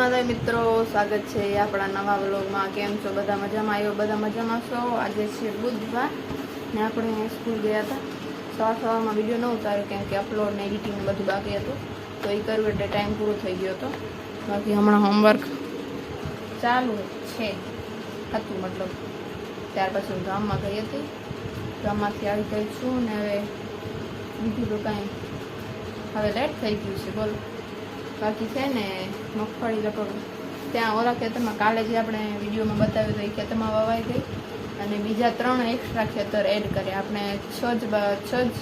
માતા મિત્રો, સ્વાગત છે આપણા નવા વ્લોગમાં. કેમ છો? બધા મજામાં? આવ્યો બધા મજામાં છો? આજે છે બુધવાર ને આપણે સ્કૂલ ગયા હતા. સવાર સવારમાં વીડિયો ન ઉતાર્યો કેમ કે અપલોડ ને એડિટિંગ બધું બાકી હતું. તો એ કર્યું એટલે ટાઈમ પૂરો થઈ ગયો હતો. બાકી હમણાં હોમવર્ક ચાલુ છે. હતું મતલબ. ત્યાર પછી હું ગામમાં ગઈ હતી. ગામમાંથી આવી ગઈ છું ને હવે બીજું તો કાંઈ. હવે લેટ થઈ ગયું છે, બોલો. બાકી છે ને મગફળી લગભગ ત્યાં ઓલા ખેતરમાં કાલે જે આપણે વિડીયોમાં બતાવ્યું હતું, એ ખેતરમાં વવાઈ ગઈ. અને બીજા ત્રણ એક્સ્ટ્રા ખેતર એડ કર્યા. આપણે છ જ છ જ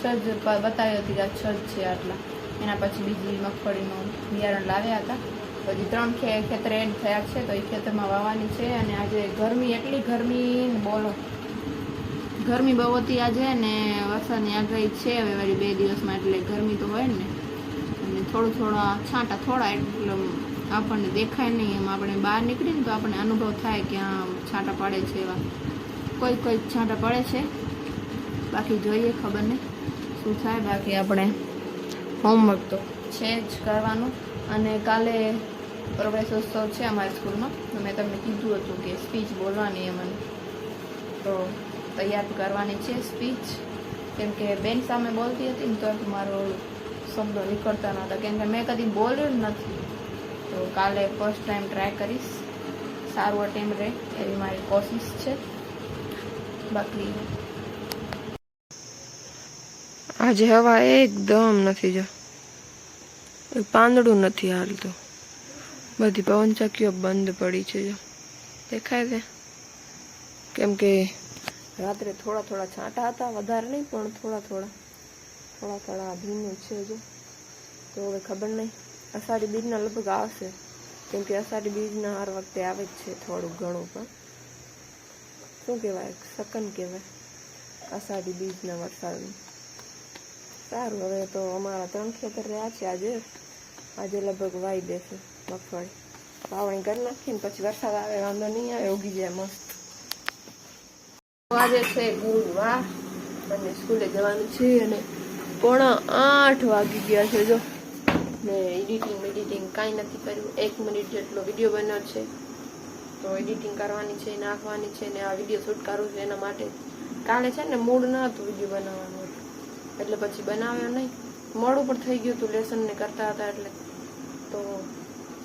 છ જ બતાવી હતી કે છ જ છે આટલા. એના પછી બીજી મગફળીનું બિયારણ લાવ્યા હતા. પછી ત્રણ ખે, ખેતર એડ થયા છે, તો એ ખેતરમાં વાવવાની છે. અને આજે ગરમી, એટલી ગરમી બોલો. ગરમી બહુ હતી આજે ને વરસાદની આગાહી છે હવે, વળી બે દિવસમાં એટલે ગરમી તો હોય ને. થોડું થોડા છાંટા થોડા એટલે આપણને દેખાય નહીં. એમ આપણે બહાર નીકળીએ ને તો આપણને અનુભવ થાય કે આ છાંટા પડે છે એવા. કોઈ કોઈ છાંટા પડે છે. બાકી જોઈએ ખબર નહીં શું થાય. બાકી આપણે હોમવર્ક તો છે જ કરવાનું. અને કાલે પ્રવેશોત્સવ છે અમારી સ્કૂલમાં મેં તમને કીધું હતું કે સ્પીચ બોલવાની એ મને તો તૈયાર કરવાની છે સ્પીચ કેમ કે બેન સામે બોલતી હતી ને તો મારો શબ્દો નીકળતા નહોતા કેમ કે મેં કદી બોલ્યું નથી. તો કાલે ફર્સ્ટ ટાઈમ ટ્રાય કરીશ. સારું અટેમ્પ રહે, એવી મારી કોશિશ છે. બાકી આજે હવા એકદમ નથી જો. પાંદડું નથી હાલતું. બધી પવનચક્કીઓ બંધ પડી છે જો. દેખાય છે? કેમ કે રાત્રે થોડા થોડા છાંટા હતા, વધારે નહીં, પણ થોડા થોડા. થોડા થોડા ભીનું છે જો. તો હવે ખબર નહીં. અષાઢી બીજના લગભગ આવશે. કેમ કે અષાઢી બીજના હર વખતે આવે જ છે થોડું ઘણું, પણ શું કહેવાય? સકન કહેવાય અષાઢી બીજના વરસાદનું. સારું, હવે તો અમારા ત્રણ ખેતર રહ્યા છે આજે. આજે લગભગ વાઈ દેશે મગફળી. વાવણી કરી નાખીને પછી વરસાદ આવે, વાંધો નહીં આવે, ઉગી જાય મસ્ત. આજે છે ગુરુવાર. અને સ્કૂલે જવાનું છે અને પોણા આઠ વાગી ગયા છે. જો મેં એડિટિંગ એડિટિંગ કાંઈ નથી કર્યું. એક મિનિટ જેટલો વીડિયો બન્યો છે. તો એડિટિંગ કરવાની છે, નાખવાની છે ને આ વીડિયો શૂટ કરવું છે એના માટે. કાલે છે ને મૂડ ન હતું વીડિયો બનાવવાનું. એટલે પછી બનાવ્યો નહીં. મોડું પણ થઈ ગયું હતું લેસન ને કરતા હતા એટલે તો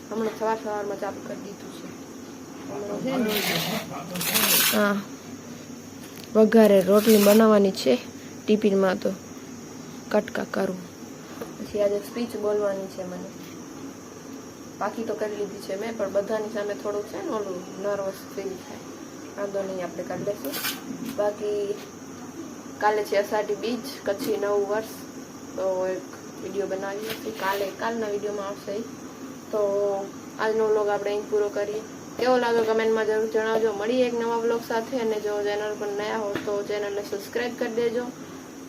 હમણાં સવાર સવારમાં ચાલુ કરી દીધું છે ને હા. વઘારે રોટલી બનાવવાની છે ટિફિનમાં તો. કટકા કરું. પછી આજે સ્પીચ બોલવાની છે મને. બાકી તો કરી લીધી છે મેં, પણ બધાની સામે થોડું છે ને ઓલું નર્વસ ફીલ થાય. વાંધો નહીં, આપણે કરી દેશું બાકી કાલે છે અષાઢી બીજ, કચ્છી નવું વર્ષ. તો એક વીડિયો બનાવી હતી કાલે, કાલના વિડીયોમાં આવશે તો આજનો વ્લોગ આપણે અહીં પૂરો કરીએ. કેવો લાગ્યો કમેન્ટમાં જરૂર જણાવજો. મળીએ એક નવા વ્લોગ સાથે અને જો ચેનલ પર નયા હો તો ચેનલને સબસ્ક્રાઈબ કરી દેજો.